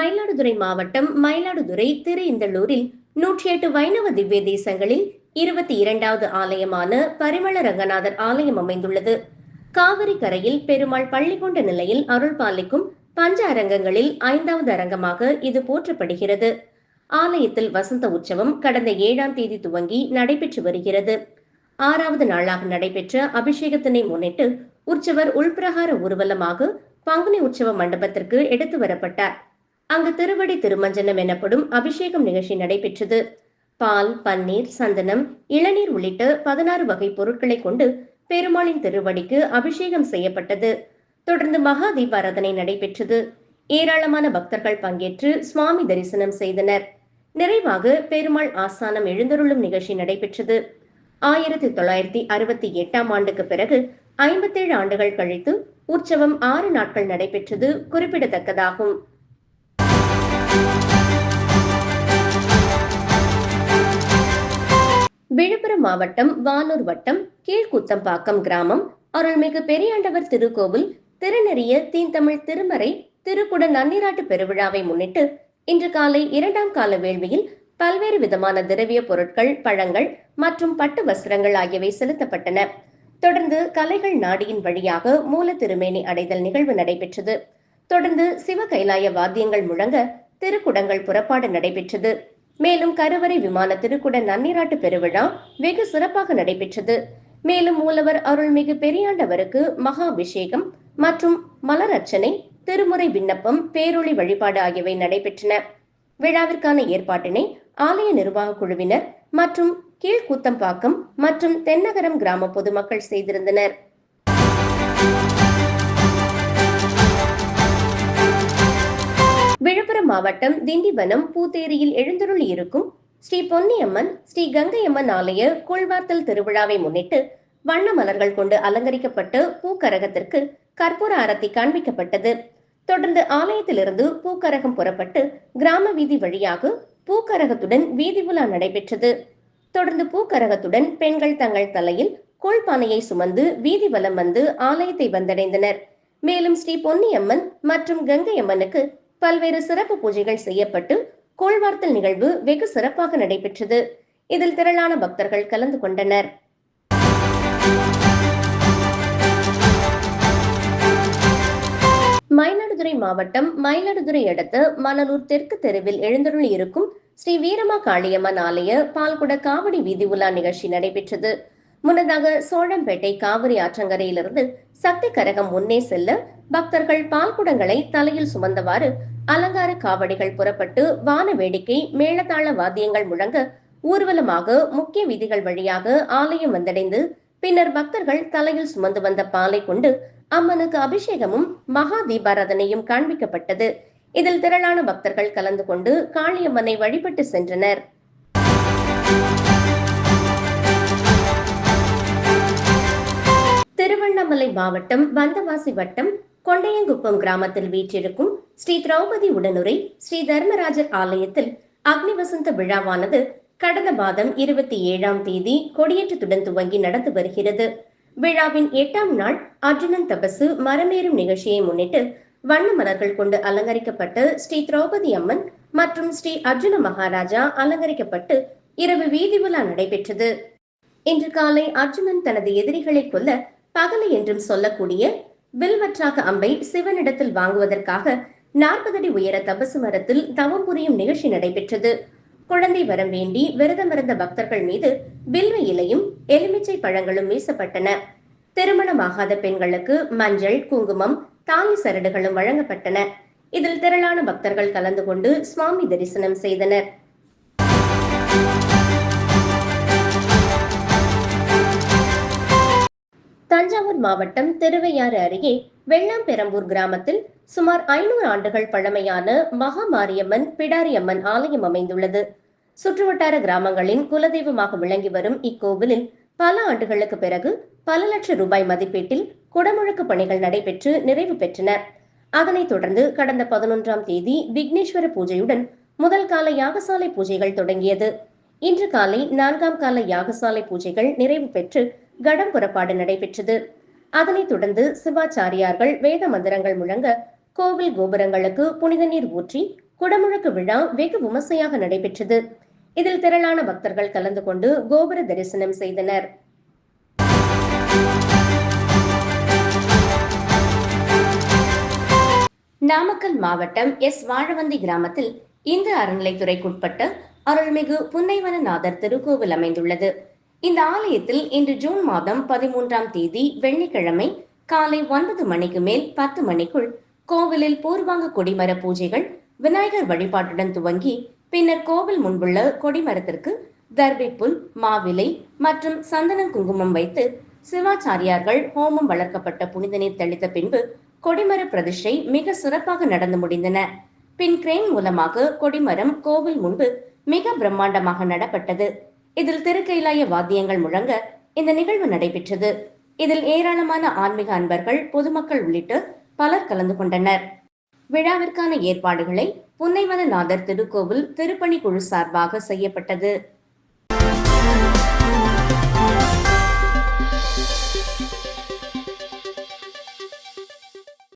மயிலாடுதுறை மாவட்டம் மயிலாடுதுறை திரு இந்தளூரில் நூற்றி எட்டு வைணவ திவ்ய தேசங்களில் இருபத்தி இரண்டாவது ஆலயமான பரிமள ரங்கநாதர் ஆலயம் அமைந்துள்ளது. காவிரி கரையில் பெருமாள் பள்ளி கொண்ட நிலையில் அருள் பாலிக்கும் பஞ்ச அரங்கங்களில் ஐந்தாவது அரங்கமாக இது போற்றப்படுகிறது. ஆலயத்தில் வசந்த உற்சவம் கடந்த ஏழாம் தேதி துவங்கி நடைபெற்று வருகிறது. ஆறாவது நாளாக நடைபெற்ற அபிஷேகத்தினை முன்னிட்டு உற்சவர் உள்பிரகார ஊர்வலமாக பங்குனி உற்சவ மண்டபத்திற்கு எடுத்து வரப்பட்டார். அங்கு திருவடி திருமஞ்சனம் எனப்படும் அபிஷேகம் நிகழ்ச்சி நடைபெற்றது. பால் பன்னீர் சந்தனம் இளநீர் உள்ளிட்ட பதினாறு வகை பொருட்களை கொண்டு பெருமாளின் திருவடிக்கு அபிஷேகம் செய்யப்பட்டது. தொடர்ந்து மகா தீபாராதனை நடைபெற்றது. ஏராளமான பக்தர்கள் பங்கேற்று சுவாமி தரிசனம் செய்தனர். நிறைவாக பெருமாள் ஆசானம் எழுந்தருளும் நிகழ்ச்சி நடைபெற்றது. ஆயிரத்தி தொள்ளாயிரத்தி அறுபத்தி எட்டாம் ஆண்டுக்கு பிறகு ஐம்பத்தேழு ஆண்டுகள் கழித்து உற்சவம் ஆறு நாட்கள் நடைபெற்றது குறிப்பிடத்தக்கதாகும். விழுப்புரம் மாவட்டம் வானூர் வட்டம் கீழ்குத்தம்பாக்கம் கிராமம் அருள்மிகு பெரியாண்டவர் திருக்கோவில் திருநெறிய தீந்தமிழ் திருமறை திருக்குட நன்னிராட்டு பெருவிழாவை முன்னிட்டு இன்று காலை இரண்டாம் கால வேள்வியில் பல்வேறு விதமான திரவிய பொருட்கள் பழங்கள் மற்றும் பட்டு வஸ்திரங்கள் ஆகியவை செலுத்தப்பட்டன. தொடர்ந்து கலைகள் நாடியின் வழியாக மூல திருமேனி அடைதல் நிகழ்வு நடைபெற்றது. தொடர்ந்து சிவ கைலாய வாத்தியங்கள் முழங்க திருக்குடங்கள் புறப்பாடு நடைபெற்றது. மேலும் கருவறை விமான திருக்குட நன்னீராட்டு பெருவிழா வெகு சிறப்பாக நடைபெற்றது. மேலும் மூலவர் அருள்மிகு பெரியாண்டவருக்கு மகா அபிஷேகம் மற்றும் மலர் அர்ச்சனை திருமுறை விண்ணப்பம் பேரொளி வழிபாடு ஆகியவை நடைபெற்றன. விழாவிற்கான ஏற்பாட்டினை ஆலய நிர்வாக குழுவினர் மற்றும் கீழ்கூத்தம்பாக்கம் மற்றும் தென்னகரம் கிராம பொதுமக்கள் செய்திருந்தனர். விழுப்புரம் மாவட்டம் திண்டிவனம் பூத்தேரியில் எழுந்தருள் இருக்கும் ஸ்ரீ பொன்னியம்மன் ஸ்ரீ கங்கையம்மன் ஆலய கூழ்வார்த்தல் திருவிழாவை முன்னிட்டு வண்ண மலர்கள் கொண்டு அலங்கரிக்கப்பட்டு பூக்கரகத்திற்கு கற்பூர அரத்தி காண்பிக்கப்பட்டது. தொடர்ந்து ஆலயத்திலிருந்து பூக்கரகம் புறப்பட்டு கிராம வீதி வழியாக பூக்கரகத்துடன் வீதி உலா நடைபெற்றது. தொடர்ந்து பூக்கரகத்துடன் பெண்கள் தங்கள் தலையில் கூழ்பானையை சுமந்து வீதி வலம் வந்து ஆலயத்தை வந்தடைந்தனர். மேலும் ஸ்ரீ பொன்னியம்மன் மற்றும் கங்கையம்மனுக்கு பல்வேறு சிறப்பு பூஜைகள் செய்யப்பட்டு கோள்வார்த்தல் நிகழ்வு வெகு சிறப்பாக நடைபெற்றது. இதில் திரளான பக்தர்கள் கலந்து கொண்டனர். மயிலாடுதுறை மாவட்டம் மயிலாடுதுறை அடுத்த மணலூர் தெற்கு தெருவில் எழுந்தருளி இருக்கும் ஸ்ரீ வீரமா காளியம்மன் ஆலய பால்குட காவடி வீதி உலா நிகழ்ச்சி நடைபெற்றது. முன்னதாக சோழம்பேட்டை காவிரி ஆற்றங்கரையிலிருந்து சக்தி கரகம் முன்னே செல்ல பக்தர்கள் பால்குடங்களை தலையில் சுமந்தவாறு அலங்கார காவடிகள் புறப்பட்டு வான வேடிக்கை மேளதாள வாத்தியங்கள் முழங்க ஊர்வலமாக முக்கிய வீதிகள் வழியாக ஆலயம் வந்தடைந்து பின்னர் பக்தர்கள் தலையில் சுமந்து வந்த பாலை கொண்டு அம்மனுக்கு அபிஷேகமும் மகா தீபாராதனையும் காண்பிக்கப்பட்டது. இதில் திரளான பக்தர்கள் கலந்து கொண்டு காளியம்மனை வழிபட்டு சென்றனர். திருவண்ணாமலை மாவட்டம் வந்தவாசி வட்டம் கொண்டையங்குப்பம் கிராமத்தில் வீற்றிருக்கும் ஸ்ரீ திரௌபதி உடனுரை ஸ்ரீ தர்மராஜர் ஆலயத்தில் அக்னி வசந்த விழாவானது கடந்த மாதம் இருபத்தி ஏழாம் தேதி கொடியேற்றத்துடன் துவங்கி நடந்து வருகிறது. விழாவின் எட்டாம் நாள் அர்ஜுனன் தபசு மரமேறும் நிகழ்ச்சியை முன்னிட்டு வண்ண மலர்கள் கொண்டு அலங்கரிக்கப்பட்ட ஸ்ரீ திரௌபதி அம்மன் மற்றும் ஸ்ரீ அர்ஜுன மகாராஜா அலங்கரிக்கப்பட்டு இரவு வீதி உலா நடைபெற்றது. இன்று காலை அர்ஜுனன் தனது எதிரிகளை கொல்ல பகலை என்றும் சொல்லக்கூடிய வில்வற்றாக அம்பை சிவனிடத்தில் வாங்குவதற்காக நாற்பது அடி உயர தபசு மரத்தில் தவம் புரியும் நிகழ்ச்சி நடைபெற்றது. குழந்தை வரம் வேண்டி விரதமிருந்த பக்தர்கள் மீது வில்வ இலையும் எலுமிச்சை பழங்களும் வீசப்பட்டன. திருமணமாகாத பெண்களுக்கு மஞ்சள் குங்குமம் தாலி சரடுகளும் வழங்கப்பட்டன. இதில் திரளான பக்தர்கள் கலந்து கொண்டு சுவாமி தரிசனம் செய்தனர். தஞ்சாவூர் மாவட்டம் திருவையாறு அருகே வெள்ளாம்பெரம்பூர் கிராமத்தில் சுமார் ஐநூறு ஆண்டுகள் பழமையான மகாமாரியம்மன் பிடாரியம்மன் ஆலயம் அமைந்துள்ளது. சுற்றுவட்டார கிராமங்களின் குலதெய்வமாக விளங்கி வரும் இக்கோவிலில் பல ஆண்டுகளுக்கு பிறகு பல லட்சம் ரூபாய் மதிப்பீட்டில் குடமுழுக்கு பணிகள் நடைபெற்று நிறைவு பெற்றன. அதனைத் தொடர்ந்து கடந்த பதினொன்றாம் தேதி விக்னேஸ்வர பூஜையுடன் முதல் கால யாகசாலை பூஜைகள் தொடங்கியது. இன்று காலை நான்காம் கால யாகசாலை பூஜைகள் நிறைவு பெற்று கடம் புறப்பாடு நடைபெற்றது. அதனைத் தொடர்ந்து சிவாச்சாரியார்கள் வேத மந்திரங்கள் முழங்க கோவில் கோபுரங்களுக்கு புனித நீர் ஊற்றி குடமுழக்கு விழா வெகு விமர்சையாக நடைபெற்றது. இதில் திரளான பக்தர்கள் கலந்து கொண்டு கோபுர தரிசனம் செய்தனர். நாமக்கல் மாவட்டம் எஸ். வாழவந்தி கிராமத்தில் இந்து அறநிலைத்துறைக்குட்பட்ட அருள்மிகு புன்னைவனநாதர் திருக்கோவில் அமைந்துள்ளது. இந்த ஆலயத்தில் இன்று ஜூன் மாதம் பதிமூன்றாம் தேதி வெள்ளிக்கிழமை காலை ஒன்பது மணிக்கு மேல் பத்து மணிக்குள் கோவிலில் பூர்வாங்க கொடிமர பூஜைகள் விநாயகர் வழிபாட்டுடன் துவங்கி பின்னர் கோவில் முன்புள்ள கொடிமரத்திற்கு தர்பிப்புல் மாவிலை மற்றும் சந்தனம் குங்குமம் வைத்து சிவாச்சாரியார்கள் ஹோமம் வளர்க்கப்பட்ட புனித நீர் தெளித்த பின்பு கொடிமர பிரதிஷ்டை மிக சிறப்பாக நடந்து முடிந்தன. பின் கிரேன் மூலமாக கொடிமரம் கோவில் முன்பு மிக பிரம்மாண்டமாக நடப்பட்டது. இதில் திருக்கைலாய வாத்தியங்கள் முழங்க இந்த நிகழ்வு நடைபெற்றது. இதில் ஏராளமான ஆன்மீக அன்பர்கள் பொதுமக்கள் உள்ளிட்டு பலர் கலந்து கொண்டனர். விழாவிற்கான ஏற்பாடுகளை புன்னைவனநாதர் திருக்கோவில் திருப்பணி குழு சார்பாக செய்யப்பட்டது.